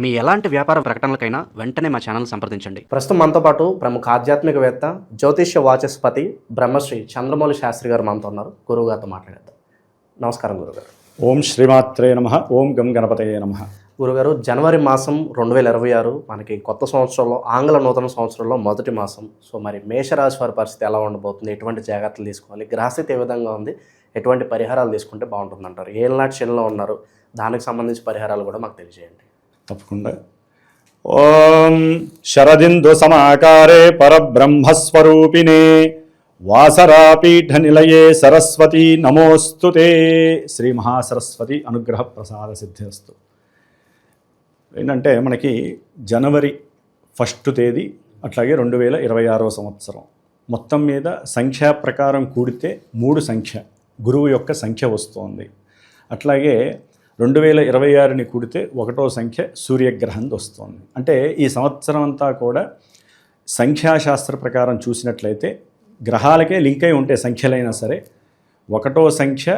మీ ఎలాంటి వ్యాపార ప్రకటనలకైనా వెంటనే మా ఛానల్ సంప్రదించండి. ప్రస్తుతం మనతో పాటు ప్రముఖ ఆధ్యాత్మికవేత్త జ్యోతిష్య వాచస్పతి బ్రహ్మశ్రీ చంద్రమౌళి శాస్త్రి గారు మనతో ఉన్నారు. గురువు గారితో మాట్లాడేద్దాం. నమస్కారం గురుగారు ఓం శ్రీమాత్రే నమ. ఓం గం గణపతయే నమ. గురుగారు జనవరి మాసం రెండు వేల ఇరవై ఆరు మనకి కొత్త సంవత్సరంలో ఆంగ్ల నూతన సంవత్సరంలో మొదటి మాసం. సో మరి మేషరాశి వారి పరిస్థితి ఎలా ఉండబోతుంది? ఎటువంటి జాగ్రత్తలు తీసుకోవాలి? గ్రహస్థితి ఏ విధంగా ఉంది? ఎటువంటి పరిహారాలు తీసుకుంటే బాగుంటుంది అంటారు ఏళ్ళనాటి శనిలో ఉన్నారు. దానికి సంబంధించి పరిహారాలు కూడా మాకు తెలియజేయండి. తప్పకుండా. ఓం శరదిందు సమాకారే పరబ్రహ్మస్వరూపిణే వాసరాపీఠ నిలయే సరస్వతి నమోస్తు శ్రీ మహాసరస్వతి అనుగ్రహ ప్రసాద సిద్ధిస్తు ఏంటంటే మనకి జనవరి ఫస్ట్ తేదీ అట్లాగే రెండు వేల ఇరవై ఆరవ సంవత్సరం. మొత్తం మీద సంఖ్యా ప్రకారం కూడితే మూడు సంఖ్య గురువు యొక్క సంఖ్య వస్తోంది. అట్లాగే రెండు వేల ఇరవై ఆరుని కూడితే ఒకటో సంఖ్య సూర్యగ్రహం వస్తుంది. అంటే ఈ సంవత్సరం అంతా కూడా సంఖ్యాశాస్త్ర ప్రకారం చూసినట్లయితే గ్రహాలకే లింక్ అయి ఉంటే సంఖ్యలైనా సరే ఒకటో సంఖ్య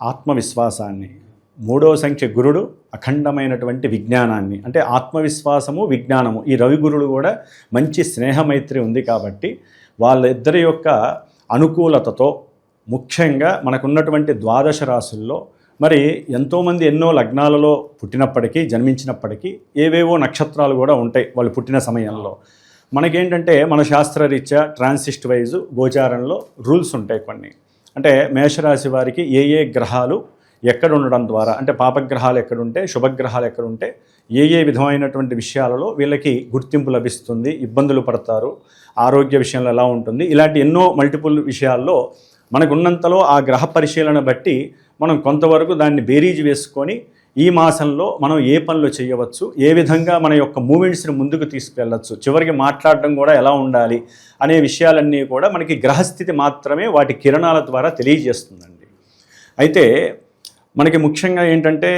ఆత్మవిశ్వాసాన్ని మూడో సంఖ్య గురుడు అఖండమైనటువంటి విజ్ఞానాన్ని అంటే ఆత్మవిశ్వాసము విజ్ఞానము ఈ రవి గురుడు కూడా మంచి స్నేహమైత్రి ఉంది కాబట్టి వాళ్ళిద్దరి యొక్క అనుకూలతతో ముఖ్యంగా మనకున్నటువంటి ద్వాదశ రాశుల్లో మరి ఎంతోమంది ఎన్నో లగ్నాలలో పుట్టినప్పటికీ జన్మించినప్పటికీ ఏవేవో నక్షత్రాలు కూడా ఉంటాయి వాళ్ళు పుట్టిన సమయంలో. మనకేంటంటే మన శాస్త్రరీత్యా ట్రాన్సిస్ట్ వైజు గోచారంలో రూల్స్ ఉంటాయి కొన్ని. అంటే మేషరాశి వారికి ఏ ఏ గ్రహాలు ఎక్కడ ఉండడం ద్వారా అంటే పాపగ్రహాలు ఎక్కడుంటే శుభగ్రహాలు ఎక్కడుంటే ఏ ఏ విధమైనటువంటి విషయాలలో వీళ్ళకి గుర్తింపు లభిస్తుంది ఇబ్బందులు పడతారు ఆరోగ్య విషయంలో ఎలా ఉంటుంది ఇలాంటి ఎన్నో మల్టిపుల్ విషయాల్లో మనకున్నంతలో ఆ గ్రహ పరిశీలన బట్టి మనం కొంతవరకు దాన్ని బేరీజ్ వేసుకొని ఈ మాసంలో మనం ఏ పనులు చేయవచ్చు ఏ విధంగా మన యొక్క మూమెంట్స్ని ముందుకు తీసుకెళ్ళచ్చు చివరికి మాట్లాడడం కూడా ఎలా ఉండాలి అనే విషయాలన్నీ కూడా మనకి గ్రహస్థితి మాత్రమే వాటి కిరణాల ద్వారా తెలియజేస్తుందండి. అయితే మనకి ముఖ్యంగా ఏంటంటే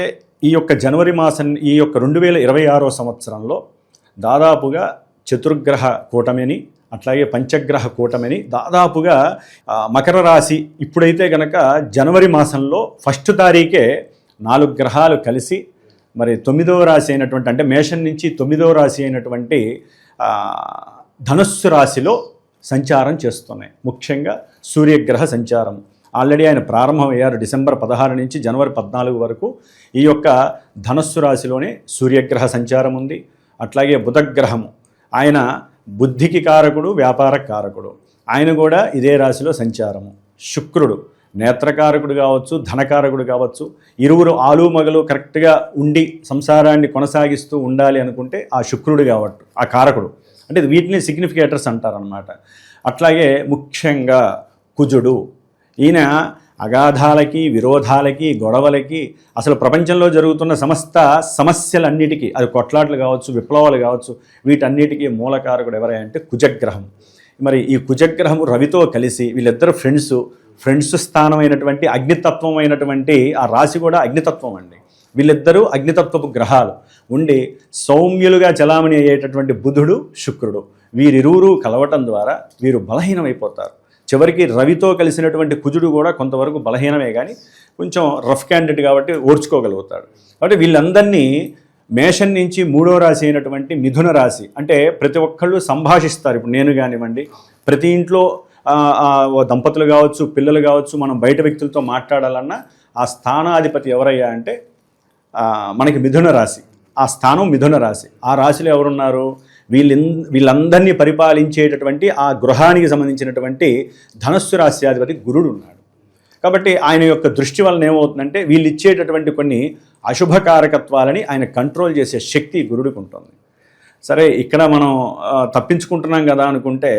ఈ యొక్క జనవరి మాసం ఈ యొక్క రెండు వేల ఇరవై ఆరో సంవత్సరంలో దాదాపుగా చతుర్గ్రహ కూటమిని అట్లాగే పంచగ్రహ కూటమిని దాదాపుగా మకర రాశి ఇప్పుడైతే గనక జనవరి మాసంలో ఫస్ట్ తారీఖే నాలుగు గ్రహాలు కలిసి మరి తొమ్మిదవ రాశి అయినటువంటి అంటే మేషం నుంచి తొమ్మిదవ రాశి అయినటువంటి ధనుస్సు రాశిలో సంచారం చేస్తున్నాయి. ముఖ్యంగా సూర్యగ్రహ సంచారం. ఆల్రెడీ ఆయన ప్రారంభమయ్యారు డిసెంబర్ పదహారు నుంచి జనవరి పద్నాలుగు వరకు. ఈ యొక్క ధనస్సు రాశిలోనే సూర్యగ్రహ సంచారం ఉంది. అట్లాగే బుధగ్రహము. ఆయన బుద్ధికి కారకుడు వ్యాపార కారకుడు. ఆయన కూడా ఇదే రాశిలో సంచారము. శుక్రుడు నేత్రకారకుడు కావచ్చు ధనకారకుడు కావచ్చు ఇరువురు ఆలు మగలు కరెక్ట్గా ఉండి సంసారాన్ని కొనసాగిస్తూ ఉండాలి అనుకుంటే ఆ శుక్రుడు కావచ్చు ఆ కారకుడు. అంటే వీటిని సిగ్నిఫికేటర్స్ అంటారనమాట అట్లాగే ముఖ్యంగా కుజుడు. ఈయన అగాధాలకి విరోధాలకి గొడవలకి అసలు ప్రపంచంలో జరుగుతున్న సమస్త సమస్యలన్నిటికీ అది కొట్లాట్లు కావచ్చు విప్లవాలు కావచ్చు వీటన్నిటికీ మూలకారకుడు ఎవరై అంటే కుజగ్రహం. మరి ఈ కుజగ్రహము రవితో కలిసి వీళ్ళిద్దరు ఫ్రెండ్స్ ఫ్రెండ్స్ స్థానమైనటువంటి అగ్నితత్వం అయినటువంటి ఆ రాశి కూడా అగ్నితత్వం అండి. వీళ్ళిద్దరూ అగ్నితత్వపు గ్రహాలు. ఉండి సౌమ్యులుగా చలామణి అయ్యేటటువంటి బుధుడు శుక్రుడు. వీరిరువురు కలవటం ద్వారా వీరు బలహీనమైపోతారు. చివరికి రవితో కలిసినటువంటి కుజుడు కూడా కొంతవరకు బలహీనమే కానీ కొంచెం రఫ్ క్యాండిడేట్ కాబట్టి ఓర్చుకోగలుగుతాడు. కాబట్టి వీళ్ళందరినీ మేషం నుంచి మూడో రాశి అయినటువంటి మిథున రాశి అంటే ప్రతి ఒక్కళ్ళు సంభాషిస్తారు. ఇప్పుడు నేను కానివ్వండి ప్రతి ఇంట్లో దంపతులు కావచ్చు పిల్లలు కావచ్చు మనం బయట వ్యక్తులతో మాట్లాడాలన్నా ఆ స్థానాధిపతి ఎవరయ్యా అంటే మనకి మిథున రాశి. ఆ స్థానం మిథున రాశి. ఆ రాశిలో ఎవరున్నారు? వీళ్ళ వీళ్ళందరినీ పరిపాలించేటటువంటి ఆ గృహానికి సంబంధించినటువంటి ధనస్సు రాశ్యాధిపతి గురుడు ఉన్నాడు. కాబట్టి ఆయన యొక్క దృష్టి వలన ఏమవుతుందంటే వీళ్ళు ఇచ్చేటటువంటి కొన్ని అశుభకారకత్వాలని ఆయన కంట్రోల్ చేసే శక్తి గురుడికి ఉంటుంది. సరే ఇక్కడ మనం తప్పించుకుంటున్నాం కదా అనుకుంటే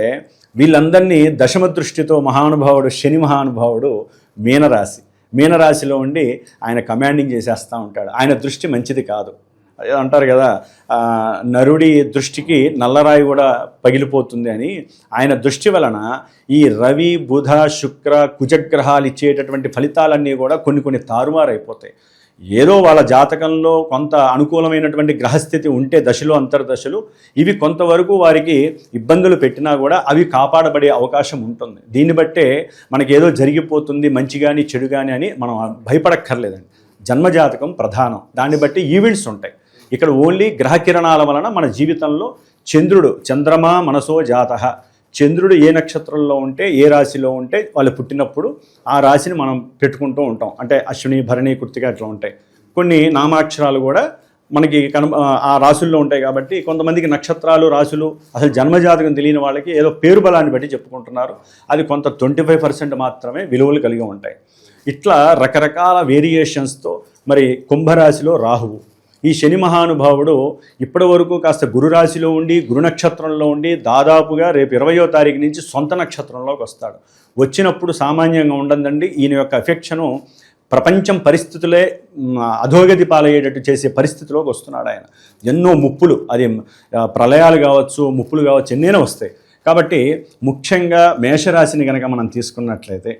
వీళ్ళందరినీ దశమ దృష్టితో మహానుభావుడు శని మహానుభావుడు మీనరాశి. మీనరాశిలో ఉండి ఆయన కమాండింగ్ చేసేస్తూ ఉంటాడు. ఆయన దృష్టి మంచిది కాదు. అంటారు కదా నరుడి దృష్టికి నల్లరాయి కూడా పగిలిపోతుంది అని. ఆయన దృష్టి వలన ఈ రవి బుధ శుక్ర కుజగ్రహాలు ఇచ్చేటటువంటి ఫలితాలన్నీ కూడా కొన్ని కొన్ని తారుమారైపోతాయి. ఏదో వాళ్ళ జాతకంలో కొంత అనుకూలమైనటువంటి గ్రహస్థితి ఉంటే దశలు అంతర్దశలు ఇవి కొంతవరకు వారికి ఇబ్బందులు పెట్టినా కూడా అవి కాపాడబడే అవకాశం ఉంటుంది. దీన్ని బట్టే మనకి ఏదో జరిగిపోతుంది మంచి కానీ చెడు కానీ అని మనం భయపడక్కర్లేదండి. జన్మజాతకం ప్రధానం. దాన్ని బట్టి ఈవెంట్స్ ఉంటాయి. ఇక్కడ ఓన్లీ గ్రహ కిరణాల వలన మన జీవితంలో చంద్రుడు చంద్రమా మనసో జాత. చంద్రుడు ఏ నక్షత్రంలో ఉంటే ఏ రాశిలో ఉంటే వాళ్ళు పుట్టినప్పుడు ఆ రాశిని మనం పెట్టుకుంటూ ఉంటాం. అంటే అశ్విని భరణి కృతిక అట్లా ఉంటాయి. కొన్ని నామాక్షరాలు కూడా మనకి కన ఆ రాశుల్లో ఉంటాయి కాబట్టి కొంతమందికి నక్షత్రాలు రాశులు అసలు జన్మజాతకం తెలియని వాళ్ళకి ఏదో పేరు బలాన్ని బట్టి చెప్పుకుంటున్నారు. అది కొంత ట్వంటీ ఫైవ్ పర్సెంట్ మాత్రమే విలువలు కలిగి ఉంటాయి. ఇట్లా రకరకాల వేరియేషన్స్తో మరి కుంభరాశిలో రాహువు. ఈ శని మహానుభావుడు ఇప్పటి వరకు కాస్త గురు రాశిలో ఉండి గురు నక్షత్రంలో ఉండి దాదాపుగా రేపు ఇరవయో తారీఖు నుంచి సొంత నక్షత్రంలోకి వస్తాడు. వచ్చినప్పుడు సామాన్యంగా ఉండదండి. ఈయన యొక్క అఫెక్షను ప్రపంచం పరిస్థితులే అధోగతి పాలయ్యేటట్టు చేసే పరిస్థితిలోకి వస్తున్నాడు ఆయన. ఎన్నో ముప్పులు అది ప్రళయాలు కావచ్చు ముప్పులు కావచ్చు ఎన్నైనా వస్తాయి. కాబట్టి ముఖ్యంగా మేషరాశిని కనుక మనం తీసుకున్నట్లయితే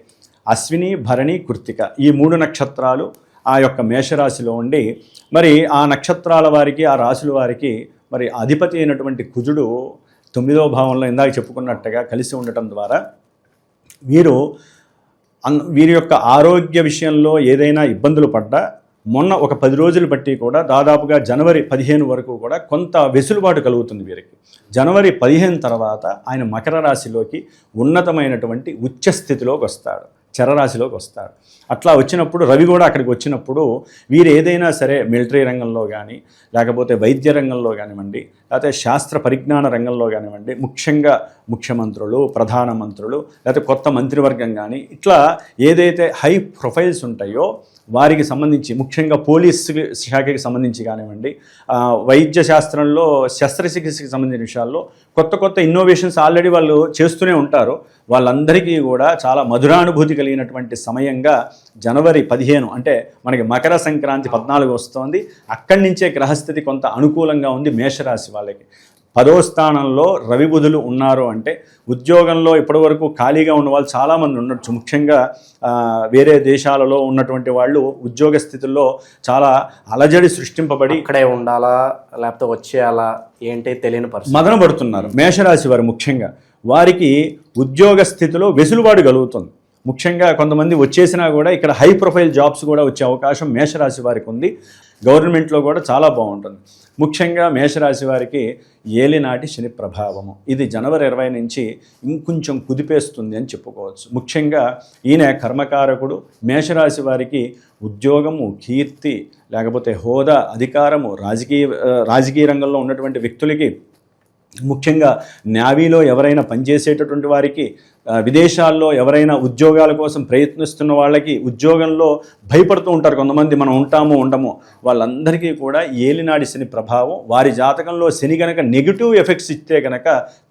అశ్విని భరణి కృత్తిక ఈ మూడు నక్షత్రాలు ఆ యొక్క మేషరాశిలో ఉండి మరి ఆ నక్షత్రాల వారికి ఆ రాశుల వారికి మరి అధిపతి అయినటువంటి కుజుడు తొమ్మిదవ భావంలో ఇందాక చెప్పుకున్నట్టుగా కలిసి ఉండటం ద్వారా వీరు అన్ వీరి యొక్క ఆరోగ్య విషయంలో ఏదైనా ఇబ్బందులు పడ్డా మొన్న ఒక పది రోజులు బట్టి కూడా దాదాపుగా జనవరి పదిహేను వరకు కూడా కొంత వెసులుబాటు కలుగుతుంది వీరికి. జనవరి పదిహేను తర్వాత ఆయన మకర రాశిలోకి ఉన్నతమైనటువంటి ఉచ్చ స్థితిలోకి వస్తాడు. చరరాశిలోకి వస్తారు. అట్లా వచ్చినప్పుడు రవి కూడా అక్కడికి వచ్చినప్పుడు వీరు ఏదైనా సరే మిలిటరీ రంగంలో కానీ లేకపోతే వైద్య రంగంలో కానివ్వండి లేకపోతే శాస్త్ర పరిజ్ఞాన రంగంలో కానివ్వండి ముఖ్యంగా ముఖ్యమంత్రులు ప్రధానమంత్రులు లేకపోతే కొత్త మంత్రివర్గం కానీ ఇట్లా ఏదైతే హై ప్రొఫైల్స్ ఉంటాయో వారికి సంబంధించి ముఖ్యంగా పోలీస్ శాఖకి సంబంధించి కానివ్వండి వైద్య శాస్త్రంలో శస్త్రచికిత్సకి సంబంధించిన విషయాల్లో కొత్త కొత్త ఇన్నోవేషన్స్ ఆల్రెడీ వాళ్ళు చేస్తూనే ఉంటారు. వాళ్ళందరికీ కూడా చాలా మధురానుభూతి కలిగినటువంటి సమయంగా జనవరి పదిహేను అంటే మనకి మకర సంక్రాంతి పద్నాలుగు వస్తోంది. అక్కడి నుంచే గ్రహస్థితి కొంత అనుకూలంగా ఉంది మేషరాశి వాళ్ళకి. పదో స్థానంలో రవి బుధులు ఉన్నారు అంటే ఉద్యోగంలో ఇప్పటివరకు ఖాళీగా ఉన్న వాళ్ళు చాలామంది ఉండొచ్చు. ముఖ్యంగా వేరే దేశాలలో ఉన్నటువంటి వాళ్ళు ఉద్యోగ స్థితుల్లో చాలా అలజడి సృష్టింపబడి ఇక్కడే ఉండాలా లేకపోతే వచ్చేయాలా ఏంటి తెలియని పరిస్థితి. మదన పడుతున్నారు మేషరాశి వారు ముఖ్యంగా. వారికి ఉద్యోగ స్థితిలో వెసులుబాటు కలుగుతుంది. ముఖ్యంగా కొంతమంది వచ్చేసినా కూడా ఇక్కడ హై ప్రొఫైల్ జాబ్స్ కూడా వచ్చే అవకాశం మేషరాశి వారికి ఉంది. గవర్నమెంట్లో కూడా చాలా బాగుంటుంది. ముఖ్యంగా మేషరాశి వారికి ఏలినాటి శని ప్రభావము. ఇది జనవరి ఇరవై నుంచి ఇంకొంచెం కుదిపేస్తుంది అని చెప్పుకోవచ్చు. ముఖ్యంగా ఈయన కర్మకారకుడు. మేషరాశి వారికి ఉద్యోగము కీర్తి లేకపోతే హోదా అధికారము రాజకీయ రాజకీయ రంగంలో ఉన్నటువంటి వ్యక్తులకి ముఖ్యంగా నావీలో ఎవరైనా పనిచేసేటటువంటి వారికి విదేశాల్లో ఎవరైనా ఉద్యోగాల కోసం ప్రయత్నిస్తున్న వాళ్ళకి ఉద్యోగంలో భయపడుతూ ఉంటారు. కొంతమంది మనం ఉంటాము ఉండము. వాళ్ళందరికీ కూడా ఏలినాడి శని ప్రభావం వారి జాతకంలో శని కనుక నెగిటివ్ ఎఫెక్ట్స్ ఇస్తే కనుక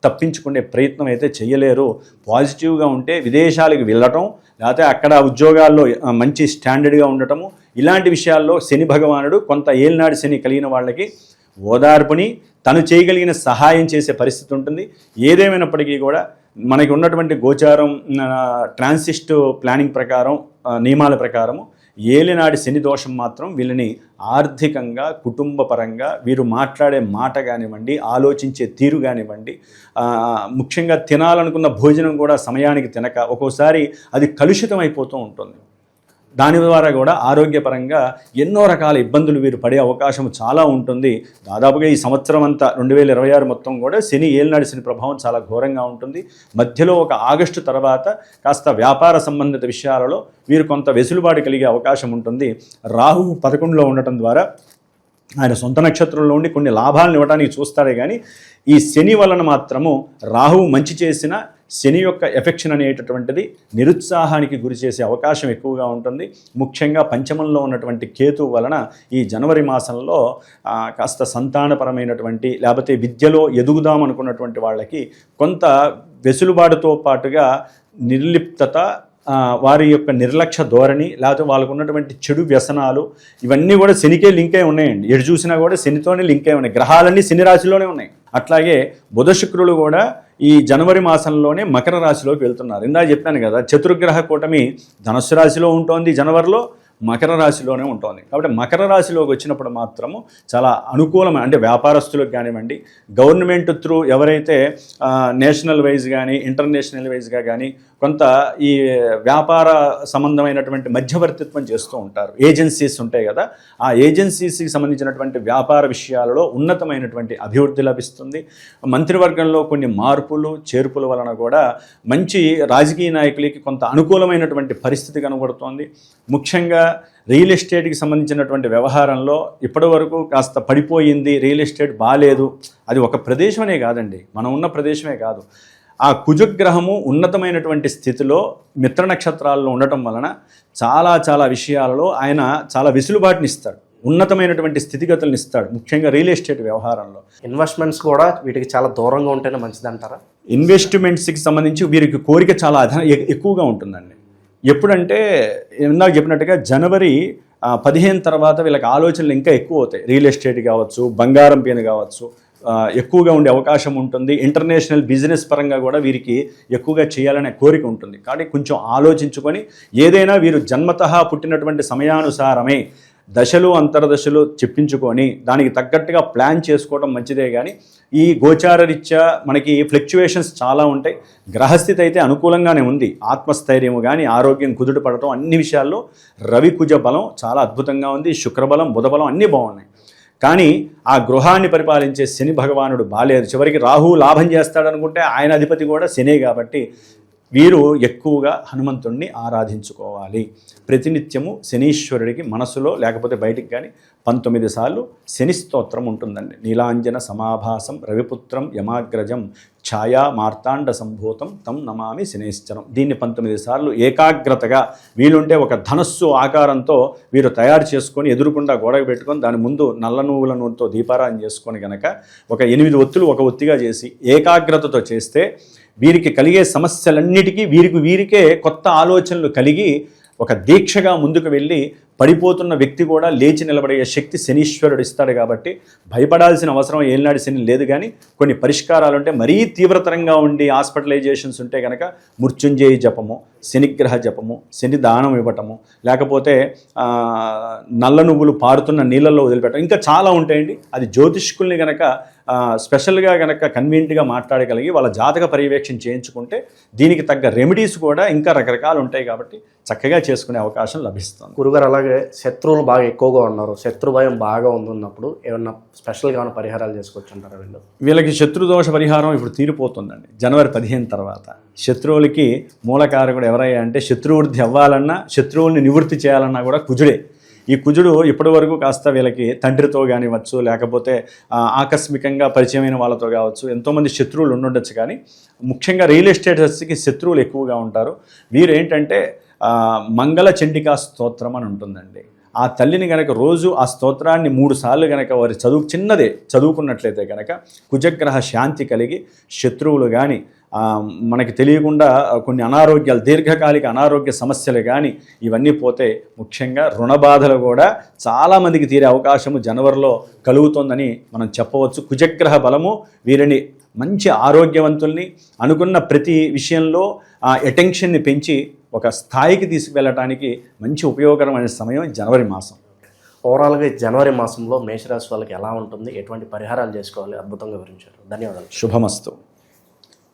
తప్పించుకునే ప్రయత్నం అయితే చేయలేరు. పాజిటివ్గా ఉంటే విదేశాలకు వెళ్ళటం లేకపోతే అక్కడ ఉద్యోగాల్లో మంచి స్టాండర్డ్గా ఉండటము ఇలాంటి విషయాల్లో శని భగవానుడు కొంత ఏలినాడి శని కలిగిన వాళ్ళకి ఓదార్పుని తను చేయగలిగిన సహాయం చేసే పరిస్థితి ఉంటుంది. ఏదేమైనప్పటికీ కూడా మనకి ఉన్నటువంటి గోచారం ట్రాన్సిస్ట్ ప్లానింగ్ ప్రకారం నియమాల ప్రకారము ఏలినాడి శని దోషం మాత్రం వీళ్ళని ఆర్థికంగా కుటుంబపరంగా వీరు మాట్లాడే మాట కానివ్వండి ఆలోచించే తీరు కానివ్వండి ముఖ్యంగా తినాలనుకున్న భోజనం కూడా సమయానికి తినక ఒక్కోసారి అది కలుషితం అయిపోతూ ఉంటుంది. దాని ద్వారా కూడా ఆరోగ్యపరంగా ఎన్నో రకాల ఇబ్బందులు వీరు పడే అవకాశం చాలా ఉంటుంది. దాదాపుగా ఈ సంవత్సరం అంతా రెండు వేల ఇరవై ఆరు మొత్తం కూడా శని ఏలినాడు శని ప్రభావం చాలా ఘోరంగా ఉంటుంది. మధ్యలో ఒక ఆగస్టు తర్వాత కాస్త వ్యాపార సంబంధిత విషయాలలో వీరు కొంత వెసులుబాటు కలిగే అవకాశం ఉంటుంది. రాహు పదకొండులో ఉండటం ద్వారా ఆయన సొంత నక్షత్రంలో ఉండి కొన్ని లాభాలను ఇవ్వడానికి చూస్తాడే కానీ ఈ శని వలన మాత్రము రాహువు మంచి చేసిన శని యొక్క ఎఫెక్షన్ అనేటటువంటిది నిరుత్సాహానికి గురి చేసే అవకాశం ఎక్కువగా ఉంటుంది. ముఖ్యంగా పంచమంలో ఉన్నటువంటి కేతు వలన ఈ జనవరి మాసంలో కాస్త సంతానపరమైనటువంటి లేకపోతే విద్యలో ఎదుగుదాం అనుకున్నటువంటి వాళ్ళకి కొంత వెసులుబాటుతో పాటుగా నిర్లిప్తత వారి యొక్క నిర్లక్ష్య ధోరణి లేకపోతే వాళ్ళకు ఉన్నటువంటి చెడు వ్యసనాలు ఇవన్నీ కూడా శనికే లింక్ అయి ఉన్నాయండి. ఎటు చూసినా కూడా శనితోనే లింక్ అయి ఉన్నాయి. గ్రహాలన్నీ శని రాశిలోనే ఉన్నాయి. అట్లాగే బుధ శుక్రులు కూడా ఈ జనవరి మాసంలోనే మకర రాశిలోకి వెళ్తున్నారు. ఇందాక చెప్పాను కదా చతుర్గ్రహ కూటమి ధనుస్సు రాశిలో ఉంటుంది జనవరిలో. మకర రాశిలోనే ఉంటుంది. కాబట్టి మకర రాశిలోకి వచ్చినప్పుడు మాత్రము చాలా అనుకూలమైన అంటే వ్యాపారస్తులకు కానివ్వండి గవర్నమెంట్ త్రూ ఎవరైతే నేషనల్ వైజ్ కానీ ఇంటర్నేషనల్ వైజ్గా కానీ కొంత ఈ వ్యాపార సంబంధమైనటువంటి మధ్యవర్తిత్వం చేస్తూ ఉంటారు. ఏజెన్సీస్ ఉంటాయి కదా ఆ ఏజెన్సీస్కి సంబంధించినటువంటి వ్యాపార విషయాలలో ఉన్నతమైనటువంటి అభివృద్ధి లభిస్తుంది. మంత్రివర్గంలో కొన్ని మార్పులు చేర్పుల వలన కూడా మంచి రాజకీయ నాయకులకి కొంత అనుకూలమైనటువంటి పరిస్థితి కనబడుతోంది. ముఖ్యంగా రియల్ ఎస్టేట్కి సంబంధించినటువంటి వ్యవహారంలో ఇప్పటివరకు కాస్త పడిపోయింది రియల్ ఎస్టేట్ బాగాలేదు అది ఒక ప్రదేశమనే కాదండి. మనం ఉన్న ప్రదేశమే కాదు. ఆ కుజగ్రహము ఉన్నతమైనటువంటి స్థితిలో మిత్ర నక్షత్రాల్లో ఉండటం వలన చాలా చాలా విషయాలలో ఆయన చాలా వెసులుబాటుని ఇస్తాడు. ఉన్నతమైనటువంటి స్థితిగతులను ఇస్తాడు. ముఖ్యంగా రియల్ ఎస్టేట్ వ్యవహారంలో. ఇన్వెస్ట్మెంట్స్ కూడా వీటికి చాలా దూరంగా ఉంటేనే మంచిది అంటారా ఇన్వెస్ట్మెంట్స్కి సంబంధించి వీరికి కోరిక చాలా అధ ఎక్కువగా ఉంటుందండి. ఎప్పుడంటే ఇందాక చెప్పినట్టుగా జనవరి పదిహేను తర్వాత వీళ్ళకి ఆలోచనలు ఇంకా ఎక్కువ అవుతాయి. రియల్ ఎస్టేట్ కావచ్చు బంగారం పైన కావచ్చు ఎక్కువగా ఉండే అవకాశం ఉంటుంది. ఇంటర్నేషనల్ బిజినెస్ పరంగా కూడా వీరికి ఎక్కువగా చేయాలనే కోరిక ఉంటుంది. కాబట్టి కొంచెం ఆలోచించుకొని ఏదైనా వీరు జన్మత పుట్టినటువంటి సమయానుసారమే దశలు అంతర్దశలు చెప్పించుకొని దానికి తగ్గట్టుగా ప్లాన్ చేసుకోవడం మంచిదే కానీ ఈ గోచార రీత్యా మనకి ఫ్లక్చువేషన్స్ చాలా ఉంటాయి. గ్రహస్థితి అయితే అనుకూలంగానే ఉంది. ఆత్మస్థైర్యము కానీ ఆరోగ్యం కుదుట పడటం అన్ని విషయాల్లో రవి కుజ బలం చాలా అద్భుతంగా ఉంది. శుక్రబలం బుధబలం అన్నీ బాగున్నాయి. కానీ ఆ గృహాన్ని పరిపాలించే శని భగవానుడు బాలేదు. చివరికి రాహు లాభం చేస్తాడనుకుంటే ఆయన అధిపతి కూడా శనే కాబట్టి వీరు ఎక్కువగా హనుమంతుణ్ణి ఆరాధించుకోవాలి. ప్రతినిత్యము శనీశ్వరుడికి మనసులో లేకపోతే బయటికి కానీ పంతొమ్మిది సార్లు శని స్తోత్రం ఉంటుందండి. నీలాంజన సమాభాసం రవిపుత్రం యమాగ్రజం ఛాయా మార్తాండ సంభూతం తం నమామి శనేశ్వరం దీన్ని పంతొమ్మిది సార్లు ఏకాగ్రతగా వీలుంటే ఒక ధనస్సు ఆకారంతో వీరు తయారు చేసుకొని ఎదురుకుండా గోడకు పెట్టుకొని దాని ముందు నల్ల నువ్వుల నూనెతో దీపారాయణ చేసుకొని గనక ఒక ఎనిమిది ఒత్తులు ఒక ఒత్తిగా చేసి ఏకాగ్రతతో చేస్తే వీరికి కలిగే సమస్యలన్నిటికీ వీరికి వీరికే కొత్త ఆలోచనలు కలిగి ఒక దీక్షగా ముందుకు వెళ్ళి పడిపోతున్న వ్యక్తి కూడా లేచి నిలబడే శక్తి శనీశ్వరుడు ఇస్తాడు కాబట్టి భయపడాల్సిన అవసరం ఏనాడు శని లేదు కానీ కొన్ని పరిష్కారాలు ఉంటే మరీ తీవ్రతరంగా ఉండి హాస్పిటలైజేషన్స్ ఉంటే కనుక మృత్యుంజయ జపము శనిగ్రహ జపము శని దానం ఇవ్వటము లేకపోతే నల్ల నువ్వులు పారుతున్న నీళ్ళల్లో వదిలిపెట్టడం. ఇంకా చాలా ఉంటాయండి. అది జ్యోతిష్కుల్ని కనుక స్పెషల్గా గనక కన్వీనియంట్గా మాట్లాడగలిగి వాళ్ళ జాతక పర్యవేక్షణ చేయించుకుంటే దీనికి తగ్గ రెమెడీస్ కూడా ఇంకా రకరకాలు ఉంటాయి కాబట్టి చక్కగా చేసుకునే అవకాశం లభిస్తుంది. గురుగారు అలాగే శత్రువులు బాగా ఎక్కువగా ఉన్నారు. శత్రు భయం బాగా ఉందన్నప్పుడు ఏమన్నా స్పెషల్గా ఏమైనా పరిహారాలు చేసుకోవచ్చు అంటారా వీళ్ళు? వీళ్ళకి శత్రుదోష పరిహారం ఇప్పుడు తీరిపోతుందండి. జనవరి పదిహేను తర్వాత శత్రువులకి మూలకారకుడు ఎవరయ్యా అంటే శత్రువృద్ధి అవ్వాలన్నా శత్రువుల్ని నివృత్తి చేయాలన్నా కూడా కుజుడే. ఈ కుజుడు ఇప్పటి వరకు కాస్త వీళ్ళకి తండ్రితో కానివ్వచ్చు లేకపోతే ఆకస్మికంగా పరిచయమైన వాళ్ళతో కావచ్చు ఎంతోమంది శత్రువులు ఉండుండొచ్చు. కానీ ముఖ్యంగా రియల్ ఎస్టేటర్స్కి శత్రువులు ఎక్కువగా ఉంటారు. వీరు ఏంటంటే మంగళ చండికా స్తోత్రం అని ఉంటుందండి. ఆ తల్లిని గనక రోజు ఆ స్తోత్రాన్ని మూడు సార్లు గనక వారి చదువు చిన్నదే చదువుకున్నట్లయితే గనక కుజగ్రహ శాంతి కలిగి శత్రువులు కానీ మనకి తెలియకుండా కొన్ని అనారోగ్యాలు దీర్ఘకాలిక అనారోగ్య సమస్యలు కానీ ఇవన్నీ పోతే ముఖ్యంగా రుణ బాధలు కూడా చాలామందికి తీరే అవకాశము జనవరిలో కలుగుతోందని మనం చెప్పవచ్చు. కుజగ్రహ బలము వీరిని మంచి ఆరోగ్యవంతుల్ని అనుకున్న ప్రతి విషయంలో ఆ అటెన్షన్ని పెంచి ఒక స్థాయికి తీసుకువెళ్ళటానికి మంచి ఉపయోగకరమైన సమయం జనవరి మాసం. ఓవరాల్గా జనవరి మాసంలో మేషరాశి వాళ్ళకి ఎలా ఉంటుంది? ఎటువంటి పరిహారాలు చేసుకోవాలి? అద్భుతంగా వివరించారు. ధన్యవాదాలు. శుభమస్తు.